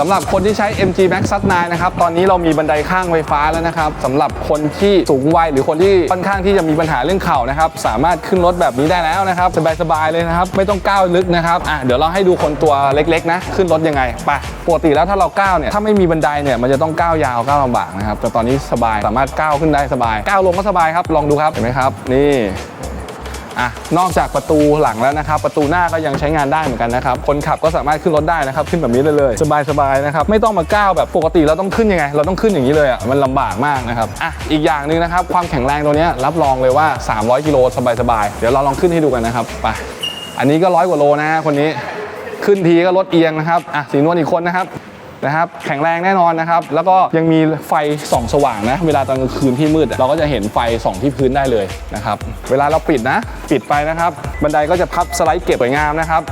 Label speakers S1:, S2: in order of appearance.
S1: สำหรับคนที่ใช้ MG Max s u t 9นะครับ ตอนนี้เรามีบันไดข้างไฟฟ้าแล้วนะครับสำหรับคนที่สูงวัยหรือคนที่ค่อนข้างที่จะมีปัญหาเรื่องเข่านะครับ สามารถขึ้นรถแบบนี้ได้แล้วนะครับ สบายๆเลยนะครับ ไม่ต้องก้าวลึกนะครับ อะ เดี๋ยวเราให้ดูคนตัวเล็กๆนะ ขึ้นรถยังไงไปปกติแล้วถ้าเราก้าวเนี่ย ถ้าไม่มีบันไดเนี่ย มันจะต้องก้าวยาวก้าวลำบากนะครับ แต่ตอนนี้สบาย สามารถก้าวขึ้นได้สบาย ก้าวลงก็สบายครับ ลองดูครับ เห็นไหมครับ นี่ อะนอกจากประตูหลังแล้วนะครับ ประตูหน้าก็ยังใช้งานได้เหมือนกันนะครับ คนขับก็สามารถขึ้นรถได้นะครับ ขึ้นแบบนี้ได้เลยสบายๆนะครับ ไม่ต้องมาก้าวแบบปกติเราต้องขึ้นยังไง เราต้องขึ้นอย่างนี้เลยอะ มันลำบากมากนะครับ อะ อีกอย่างหนึ่งนะครับ ความแข็งแรงตัวนี้รับรองเลยว่า 300 กิโลสบายๆ เดี๋ยวเราลองขึ้นให้ดูกันนะครับ ไป อันนี้ก็ร้อยกว่าโลนะฮะคนนี้ ขึ้นทีก็รถเอียงนะครับ อะ สีนวลอีกคนนะครับ นะครับแข็งแรงแน่นอนนะครับ แล้วก็ยังมีไฟส่องสว่างนะ เวลาตอนกลางคืนที่มืด เราก็จะเห็นไฟส่องที่พื้นได้เลยนะครับ เวลาเราปิดนะ ปิดไปนะครับ บันไดก็จะพับสไลด์เก็บสวยงามนะครับ